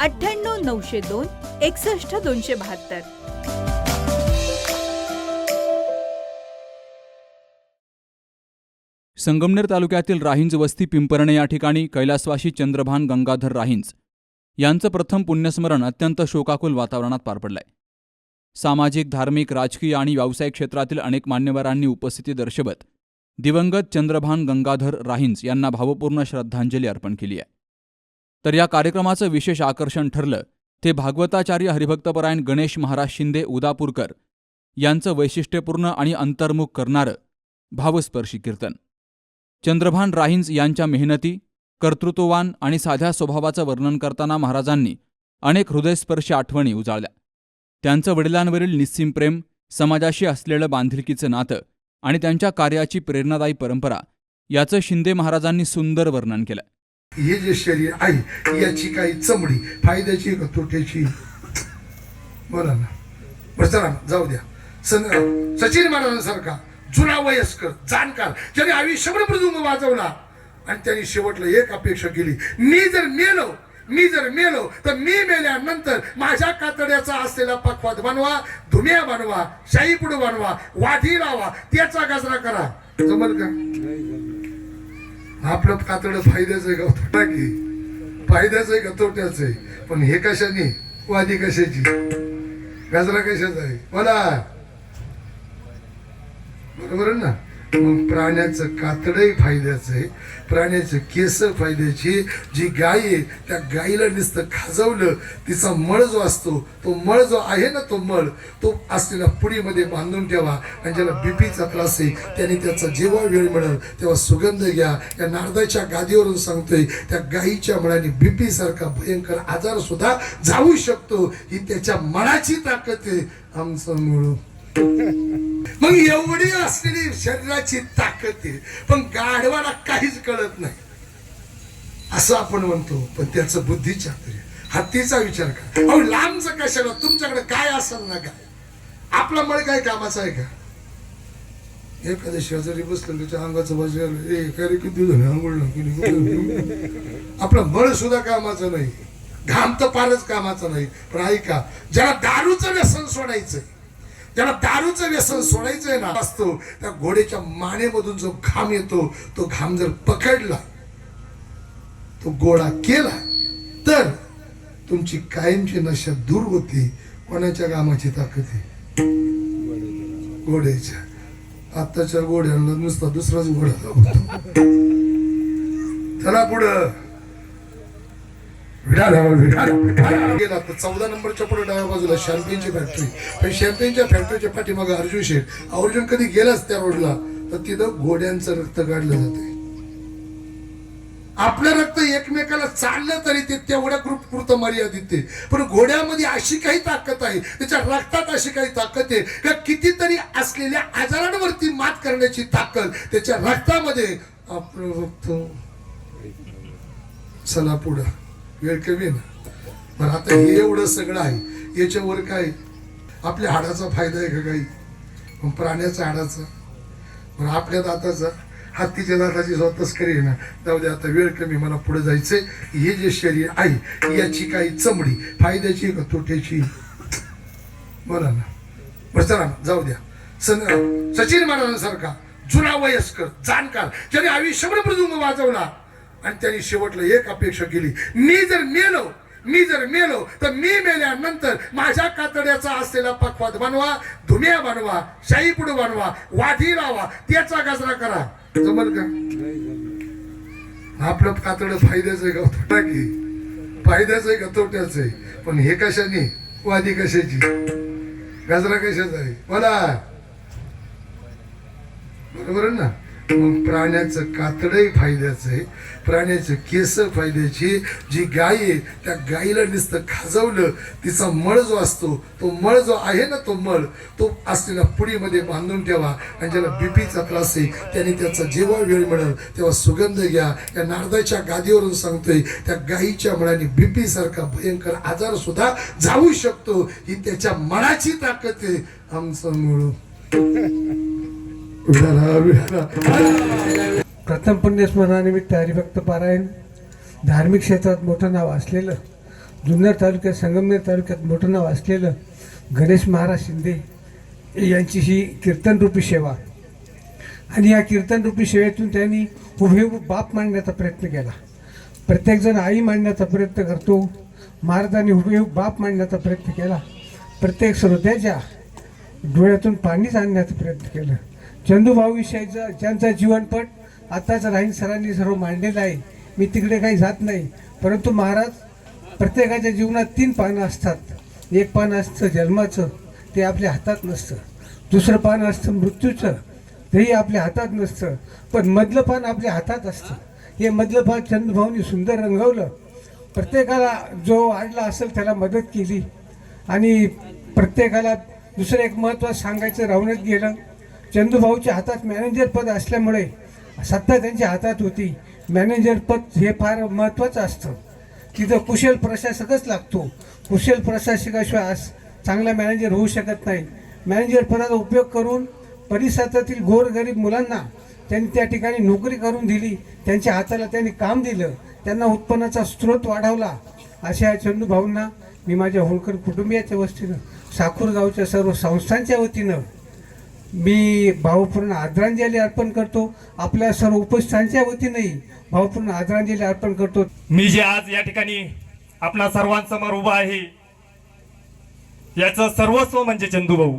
अठ्ठ्याण्णव नऊशे दोन एकसष्ट दोनशे बहात्तर. संगमनेर तालुक्यातील राहिंज वस्ती पिंपरणे या ठिकाणी कैलासवासी चंद्रभान गंगाधर राहिंज यांचं प्रथम पुण्यस्मरण अत्यंत शोकाकुल वातावरणात पार पडलंय. सामाजिक धार्मिक राजकीय आणि व्यावसायिक क्षेत्रातील अनेक मान्यवरांनी उपस्थिती दर्शवत दिवंगत चंद्रभान गंगाधर राहिंज यांना भावपूर्ण श्रद्धांजली अर्पण केली आहे. तर या कार्यक्रमाचं विशेष आकर्षण ठरलं. ते भागवताचार्य हरिभक्तपरायण गणेश महाराज शिंदे उदापूरकर यांचं वैशिष्ट्यपूर्ण आणि अंतर्मुख करणारं भावस्पर्शी कीर्तन. चंद्रभान राहिंज यांच्या मेहनती कर्तृत्ववान आणि साध्या स्वभावाचं वर्णन करताना महाराजांनी अनेक हृदयस्पर्शी आठवणी उजाळल्या. त्यांचं वडिलांवरील निस्सीम प्रेम समाजाशी असलेलं बांधिलकीचं नातं आणि त्यांच्या कार्याची प्रेरणादायी परंपरा याचं शिंदे महाराजांनी सुंदर वर्णन केलं. हे जे शरीर आहे याची काही चमडी फायद्याची का तोट्याची? बोला ना. बरं चला ना, जाऊ द्या. सन सचिन महाराजांसारखा जुना वयस्कर जाणकार ज्याने आयुष्यभर मृदुंग वाजवला आणि त्यांनी शेवटला एक अपेक्षा केली. मी जर मेलो मी जर मेलो तर मी मेल्यानंतर माझ्या कातड्याचा असलेला पखवाद बनवा धुम्या बनवा शाहीपुड बनवा वाढी लावा त्याचा गजरा करा. जमल का? आपलं कातड फायद्याचं आहे का? तोटा की? फायद्याचं आहे का? तोट्याचं आहे. पण हे कशाने? वादी कशाची? गजरा कशाचा आहे? मला बरोबर आहे ना? मग प्राण्याचं कातडही फायद्याचं आहे. प्राण्याचे केस फायद्याची जी गाय आहे त्या गायीला नुसतं खाजवलं तिचा मळ जो असतो तो मळ जो आहे ना तो मळ तो असलेल्या पुडीमध्ये बांधून ठेवा. आणि ज्याला बीपीचा त्रास आहे त्याने त्याचा जेव्हा वेळ मिळेल तेव्हा सुगंध घ्या. या नारदाच्या गादीवरून सांगतोय त्या गायीच्या मळाने बीपी सारखा भयंकर आजार सुद्धा जाऊ शकतो. ही त्याच्या मनाची ताकद आहे. आमचं मुळ. मग एवढी असलेली शरीराची ताकद आहे. पण गाढवाला काहीच कळत नाही. असं आपण म्हणतो पण त्याचं बुद्धी चातुर्य. हत्तीचा विचार करा. अहो लांबच कशाला? तुमच्याकडे काय असेल ना काय आपला मळ काय कामाचा आहे का? एखाद्या शेजारी बसलं त्याच्या अंगाचं बसलं आलं ए किती झालं आंघोळ आपला मळ सुद्धा कामाचं नाही. घाम तर फारच कामाचा नाही. पण ऐका ज्याला दारूचं व्यसन सोडायचंय ज्याला दारूचं व्यसन सोडायचंय ना असतो. त्या घोड्याच्या मानेमधून जो घाम येतो तो घाम जर पकडला तो गोळा केला तर तुमची कायमची नशा दूर होते कोणाच्या कामाची ताकद घोड्याच्या. आत्ताच्या घोड्यांना नुसता दुसराच घोडा त्याला चला पुढं. गेला तर चौदा नंबरच्या पुढे डाव्या बाजूला शॅम्पेनची फॅक्टरी पण शॅम्पेनच्या फॅक्टरीच्या पाठीमागे अर्जुन शेठ. अर्जुन कधी गेलाच त्या रोडला तर तिथं घोड्यांचं रक्त काढलं जाते आपलं रक्त एकमेकाला चाललं तरी ते तेवढ्या ग्रुप पुरतं मर्यादित ते पण घोड्यामध्ये अशी काही ताकद आहे त्याच्या रक्तात अशी काही ताकद आहे का कितीतरी असलेल्या आजारांवरती मात करण्याची ताकद त्याच्या रक्तामध्ये आपलं रक्त चला पुढं. वेळ कमी ना. पण आता हे एवढं सगळं आहे याच्यावर काय? आपल्या हाडाचा फायदा आहे का काही? मग प्राण्याचा हाडाचा. मग आपल्या दाताचा. हत्तीच्या दाताची स्वतःच करी आहे ना. जाऊ दे आता वेळ कमी मला पुढे जायचंय. हे जे शरीर आहे याची काही चमडी फायद्याची का तोट्याची? बोला ना. बरं चला ना, जाऊ द्या. सन सचिन महाराजांसारखा जुना वयस्कर जाणकार ज्याने आयुष्यभर मृदुंग वाजवला. आणि त्यांनी शेवटला एक अपेक्षा केली. मी जर मेलो मी जर मेलो तर मी मेल्यानंतर माझ्या कातड्याचा असलेला पखवाद बनवा धुम्या बनवा शाईपुड बनवा वाधी लावा त्याचा गजरा करा. जमल का? आपलं कातड फायद्याचं आहे का हो? की. फायद्याचं आहे का तोट्याचं आहे? पण हे कशाने? वादी कशाची? गजरा कशाचा आहे? बोला. बरोबर ना? प्राण्याचं कातडही फायद्याचं आहे. प्राण्याचे केस फायद्याची जी गाय आहे त्या गायीला नुसतं खाजवलं तिचा मळ जो असतो तो मळ जो आहे ना तो मळ तो असलेल्या पुडीमध्ये बांधून ठेवा आणि ज्याला बीपीचा त्रास आहे त्याने त्याचा जेव्हा वेळ मिळेल तेव्हा सुगंध घ्या. या नारदाच्या गादीवरून सांगतोय त्या गायीच्या मळाने बीपी सारखा भयंकर आजार सुद्धा जाऊ शकतो. ही त्याच्या मनाची ताकद आहे. आमचं मिळून प्रथम पुण्यस्मरणानिमित्त हरिभक्त पारायण. धार्मिक क्षेत्रात मोठं नाव असलेलं जुन्नर तालुक्यात संगमनेर तालुक्यात मोठं नाव असलेलं गणेश महाराज शिंदे यांची ही कीर्तनरूपी सेवा. आणि या कीर्तनरूपी सेवेतून त्यांनी हुबेहूब बाप मांडण्याचा प्रयत्न केला. प्रत्येकजण आई मांडण्याचा प्रयत्न करतो. महाराजांनी हुबेहूब बाप मांडण्याचा प्रयत्न केला. प्रत्येक श्रोत्याच्या डोळ्यातून पाणीच आणण्याचा प्रयत्न केला. चंदूभाऊविषयीचा ज्यांचा जीवनपट आताच राहीन सरांनी सर्व मांडलेला आहे. मी तिकडे काही जात नाही. परंतु महाराज प्रत्येकाच्या जीवनात तीन पानं असतात. एक पान असतं जन्माचं ते आपल्या हातात नसतं. दुसरं पान असतं मृत्यूचं तेही आपल्या हातात नसतं. पण मधलं पान आपल्या हातात असतं. हे मधलं पान चंद्रभाऊनी सुंदर रंगवलं. प्रत्येकाला जो आडला असेल त्याला मदत केली. आणि प्रत्येकाला दुसरं एक महत्त्वाचं सांगायचं राहूनच गेलं. चंदूभाऊच्या हातात मॅनेजर पद असल्यामुळे सत्ता त्यांच्या हातात होती. मॅनेजर पद हे फार महत्त्वाचं असतं. तिथं कुशल प्रशासकच लागतो. कुशल प्रशासकाशिवाय आज चांगला मॅनेजर होऊ शकत नाही. मॅनेजर पदाचा उपयोग करून परिसरातील गोरगरीब मुलांना त्यांनी त्या ठिकाणी नोकरी करून दिली. त्यांच्या हाताला त्यांनी काम दिलं. त्यांना उत्पन्नाचा स्रोत वाढवला. अशा चंदू भाऊंना मी माझ्या होळकर कुटुंबियाच्या वस्तीनं साखूर गावच्या सर्व संस्थांच्या वतीनं मी भावपूर्ण आदरांजली अर्पण करतो. आपल्या सर्व उपस्थांच्या वतीनंही भावपूर्ण आदरांजली अर्पण करतो. मी जे आज या ठिकाणी आपला सर्वांसमोर उभा आहे याचं सर्वस्व म्हणजे चंदूभाऊ.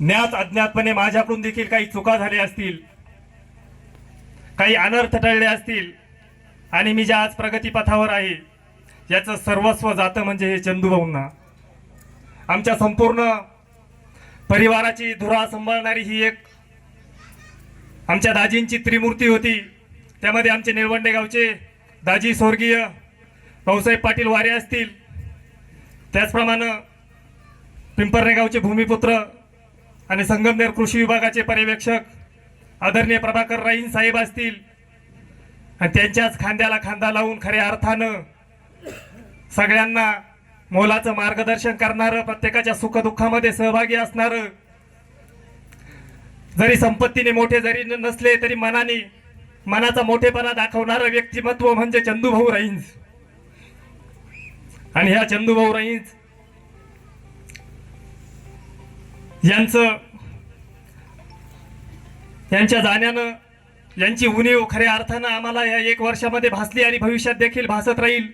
ज्ञात अज्ञातपणे माझ्याकडून देखील काही चुका झाल्या असतील काही अनर्थ टळले असतील आणि मी ज्या आज प्रगतीपथावर आहे याचं सर्वस्व जातं म्हणजे हे चंदूभाऊंना. आमच्या संपूर्ण परिवाराची धुरा सांभाळणारी ही एक आमच्या दाजींची त्रिमूर्ती होती. त्यामध्ये आमचे निळवंडे गावचे दाजी स्वर्गीय भाऊसाहेब पाटील वारे असतील. त्याचप्रमाणे पिंपरणे गावचे भूमिपुत्र आणि संगमनेर कृषी विभागाचे पर्यवेक्षक आदरणीय प्रभाकर राईन साहेब असतील. आणि त्यांच्याच खांद्याला खांदा लावून खऱ्या अर्थानं सगळ्यांना मोलाचं मार्गदर्शन करणारं प्रत्येकाच्या सुखदुःखामध्ये सहभागी असणारं. जरी संपत्तीने मोठे जरी न- नसले तरी मनाने मनाचा मोठेपणा दाखवणारं व्यक्तिमत्व म्हणजे चंदूभाऊ राईंज आणि ह्या चंदूभाऊ राईंज यांचं यांच्या जाण्यानं यांची उणीव खऱ्या अर्थानं आम्हाला या एक वर्षामध्ये भासली आणि भविष्यात देखील भासत राहील.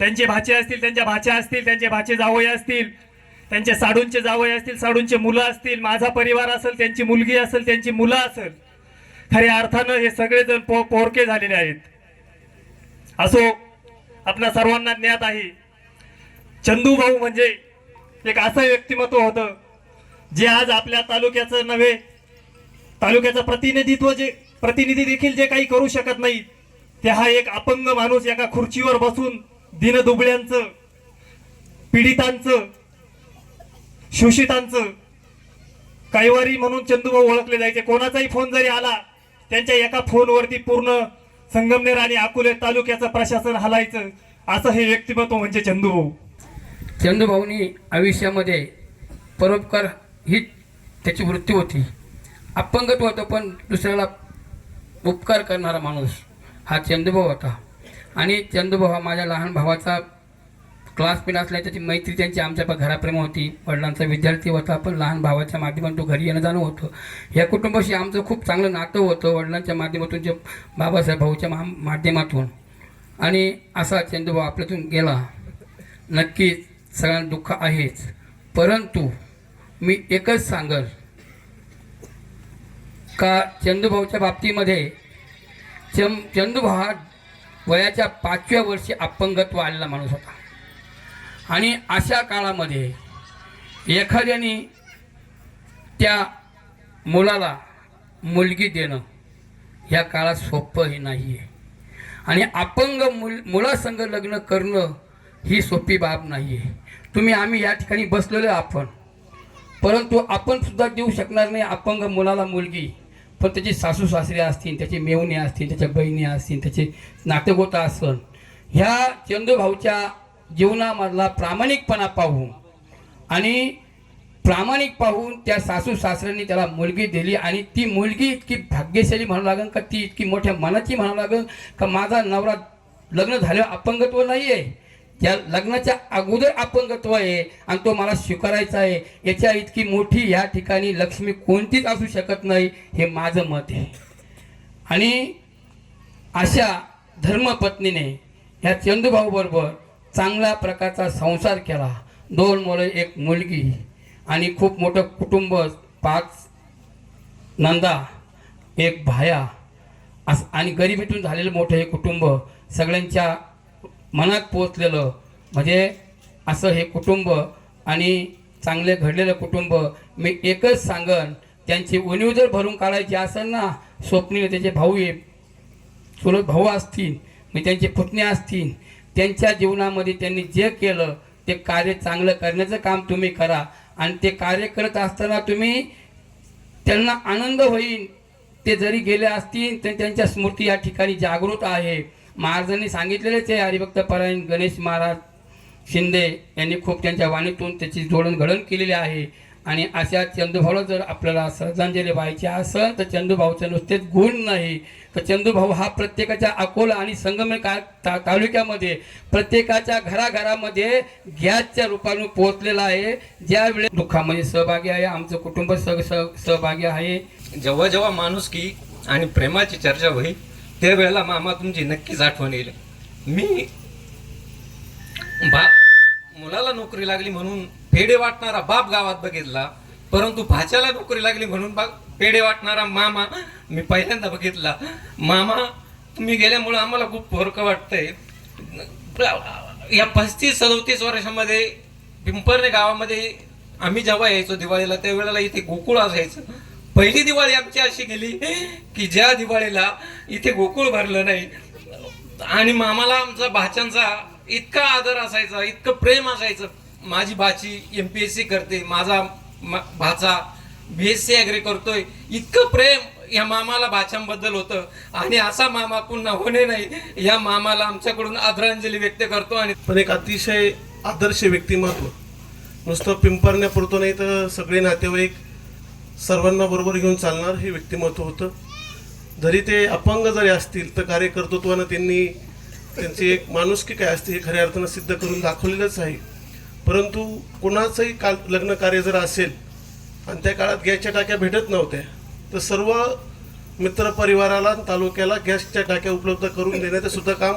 त्यांचे भाचे असतील त्यांच्या भाच्या असतील त्यांचे भाचे जावई असतील त्यांचे साडूंचे जावई असतील साडूंचे मुलं असतील माझा परिवार असेल त्यांची मुलगी असेल त्यांची मुलं असेल खऱ्या अर्थानं हे सगळेजण पो पोरके झालेले आहेत. असो आपल्या सर्वांना ज्ञात आहे चंदू भाऊ म्हणजे एक असं व्यक्तिमत्व होतं जे आज आपल्या तालुक्याचं नव्हे तालुक्याचं प्रतिनिधित्व जे प्रतिनिधी देखील जे काही करू शकत नाही ते हा एक अपंग माणूस एका खुर्चीवर बसून दिनदुबळ्यांचं पीडितांचं शोषितांचं कैवारी म्हणून चंदूभाऊ ओळखले जायचे. कोणाचाही फोन जरी आला त्यांच्या एका फोनवरती पूर्ण संगमनेर आणि अकोले तालुक्याचं प्रशासन हलायचं असं हे व्यक्तिमत्व म्हणजे चंदूभाऊ. चंदूभाऊनी आयुष्यामध्ये परोपकार ही त्याची वृत्ती होती. अपंगत होतं पण दुसऱ्याला उपकार करणारा माणूस हा चंदूभाऊ होता. आणि चंदूभाऊ हा माझ्या लहान भावाचा क्लासमेट असल्या त्याची मैत्री त्यांची आमच्या घराप्रेम होती. वडिलांचा विद्यार्थी होता पण लहान भावाच्या माध्यमातून तो घरी येणं जाणं होतं. या कुटुंबाशी आमचं खूप चांगलं नातं होतं वडिलांच्या माध्यमातून जे बाबासाहेब भाऊच्या मा माध्यमातून. आणि असा चंदूभाऊ आपल्यातून गेला. नक्कीच सगळ्यांना दुःख आहेच. परंतु मी एकच सांगल. का चंदूभाऊच्या बाबतीमध्ये चम चंदूभाऊ हा वयाच्या पाचव्या वर्षी अपंगत्व आलेला माणूस होता. आणि अशा काळामध्ये एखाद्याने त्या मुलाला मुलगी देणं ह्या काळात सोपं हे नाही आहे आणि अपंग मुल मुलासंग लग्न करणं ही सोपी बाब नाही आहे तुम्ही आम्ही या ठिकाणी बसलेलो आपण. परंतु आपण सुद्धा देऊ शकणार नाही अपंग मुलाला मुलगी. पण त्याची सासू सासरे असतील त्याचे मेवणे असतील त्याच्या बहिणी असतील त्याचे नातेगोता असन ह्या चंदूभाऊच्या जीवनामधला प्रामाणिकपणा पाहून आणि प्रामाणिक पाहून त्या सासू सासऱ्यांनी त्याला मुलगी दिली आणि ती मुलगी इतकी भाग्यशाली म्हणावं लागेल का ती इतकी मोठ्या मनाची म्हणावं लागेल का माझा नवरा लग्न झाल्यावर अपंगत्व नाही आहे त्या लग्नाच्या अगोदर अपंगत्व आहे आणि तो मला स्वीकारायचा आहे. याच्या इतकी मोठी या ठिकाणी लक्ष्मी कोणतीच असू शकत नाही हे माझं मत आहे. आणि अशा धर्मपत्नीने ह्या चंदूभाऊबरोबर चांगल्या प्रकारचा संसार केला. दोन मुलं एक मुलगी आणि खूप मोठं कुटुंब पाच नंदा एक भाया. असं आणि गरिबीतून झालेलं मोठं हे कुटुंब सगळ्यांच्या मनात पोचलेलं म्हणजे असं हे कुटुंब आणि चांगले घडलेलं कुटुंब मी एकच सांगन त्यांची उणीव जर भरून काढायची असेल ना स्वप्नील त्याचे भाऊ आहे चुलत भाऊ असतील मी त्यांचे पुतणे असतील त्यांच्या जीवनामध्ये त्यांनी जे केलं ते कार्य चांगलं करण्याचं काम तुम्ही करा. आणि ते कार्य करत असताना तुम्ही त्यांना आनंद होईल. ते जरी गेले असतील तर त्यांच्या स्मृती या ठिकाणी जागृत आहे. महाराजांनी सांगितलेलेच आहे हरिभक्त परायण गणेश महाराज शिंदे यांनी खूप त्यांच्या वाणीतून त्याची जोडणघडण केलेली आहे. आणि अशा चंदूभाऊला जर आपल्याला श्रद्धांजली व्हायची असेल तर चंदूभाऊचं नुसतेच गुण नाही. तर चंदूभाऊ हा प्रत्येकाच्या अकोला आणि संगमे का ता तालुक्यामध्ये प्रत्येकाच्या घराघरामध्ये गॅसच्या रूपाने पोहोचलेला आहे. ज्यावेळेस दुःखामध्ये सहभागी आहे आमचं कुटुंब सह सह- सहभागी आहे. जेव्हा जेव्हा माणुसकी आणि प्रेमाची चर्चा होईल त्यावेळेला मामा तुमची नक्कीच आठवण येईल. मी बा मुलाला नोकरी लागली म्हणून पेढे वाटणारा बाप गावात बघितला परंतु भाच्याला नोकरी लागली म्हणून बा पेढे वाटणारा मामा मी पहिल्यांदा बघितला. मामा तुम्ही गेल्यामुळं आम्हाला खूप फरक वाटतंय. या पस्तीस सदोतीस वर्षामध्ये पिंपरणे गावामध्ये आम्ही जेव्हा यायचो दिवाळीला त्यावेळेला इथे गोकुळ असायचं पहिली दिवाळी आमची अशी गेली की ज्या दिवाळीला इथे गोकुळ भरलं नाही. आणि मामाला आमचा भाच्यांचा इतका आदर असायचा इतकं प्रेम असायचं. माझी भाची एम पी एस सी करते माझा मा भाचा बी एस सी ॲग्री करतोय. इतकं प्रेम या मामाला भाच्यांबद्दल होतं. आणि असा मामा पुन्हा होणे नाही या मामाला आमच्याकडून आदरांजली व्यक्त करतो आणि पण एक अतिशय आदर्श व्यक्तिमत्व. नुसतं पिंपरण्यापुरतो नाही तर सगळे नातेवाईक सर्वांना बरोबर घेऊन चालणार हे व्यक्तिमत्व होतं. जरी ते अपंग जरी असतील तर कार्यकर्तृत्वानं त्यांनी त्यांची एक माणुसकी काय असते हे खऱ्या अर्थानं सिद्ध करून दाखवलेलंच आहे. परंतु कोणाचंही काल लग्न कार्य जर असेल आणि त्या काळात गॅसच्या टाक्या भेटत नव्हत्या तर सर्व मित्रपरिवाराला तालुक्याला गॅसच्या टाक्या उपलब्ध करून देण्याचं सुद्धा काम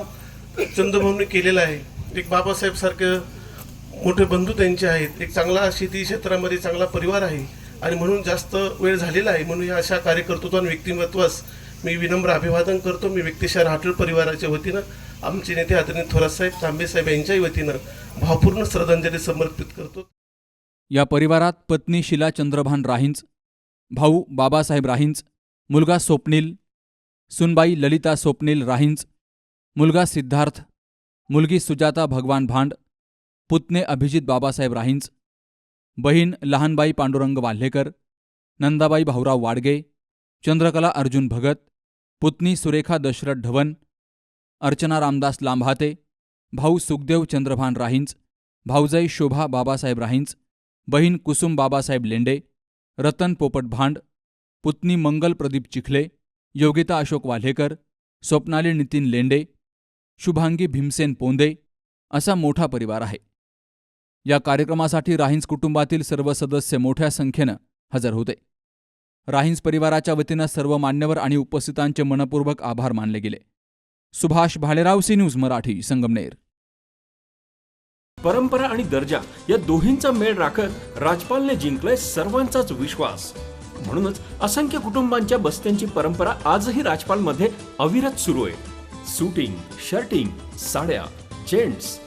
चंद्रभाऊंनी केलेलं आहे. एक बाबासाहेबसारखं मोठे बंधू त्यांचे आहेत. एक चांगला शेती क्षेत्रामध्ये चांगला परिवार आहे. आणि म्हणून जास्त वेळ झालेला आहे. म्हणून या अशा कार्यकर्तृत्व आणि व्यक्तिमत्वास मी विनम्र अभिवादन करतो. मी व्यक्तिशा राठोड परिवाराच्या वतीनं आमचे नेते आदरणीय थोरासाहेब तांबे साहेब यांच्याही वतीनं भावपूर्ण श्रद्धांजली समर्पित करतो. या परिवारात पत्नी शिला चंद्रभान राहींच भाऊ बाबासाहेब राहींच मुलगा स्वप्नील सुनबाई ललिता स्वप्नील राहींच मुलगा सिद्धार्थ मुलगी सुजाता भगवान भांड पुतणे अभिजित बाबासाहेब राहींच बहीण लहानबाई पांडुरंग वाल्हेकर नंदाबाई भाऊराव वाडगे चंद्रकला अर्जुन भगत पुतणी सुरेखा दशरथ ढवण अर्चना रामदास लांभाते भाऊ सुखदेव चंद्रभान राहींच भाऊजाई शोभा बाबासाहेब राहींच बहीण कुसुम बाबासाहेब लेंडे रतन पोपट भांड पुतणी मंगल प्रदीप चिखले योगिता अशोक वाल्हेकर स्वप्नाली नितीन लेंडे शुभांगी भीमसेन पोंदे असा मोठा परिवार आहे. या कार्यक्रमासाठी राहींस कुटुंबातील सर्व सदस्य मोठ्या संख्येनं हजर होते. राहींस परिवाराच्या वतीनं सर्व मान्यवर आणि उपस्थितांचे मनपूर्वक आभार मानले गेले. Subhash Bhalerao C news Marathi Sangamner. परंपरा आणि दर्जा या दोहींचा मेळ राखत राजपालने जिंकलाय सर्वांचाच विश्वास. म्हणूनच असंख्य कुटुंबांच्या बस्त्यांची परंपरा आजही राजपालमध्ये अविरत सुरू आहे. सुटिंग शर्टिंग साड्या जेंट्स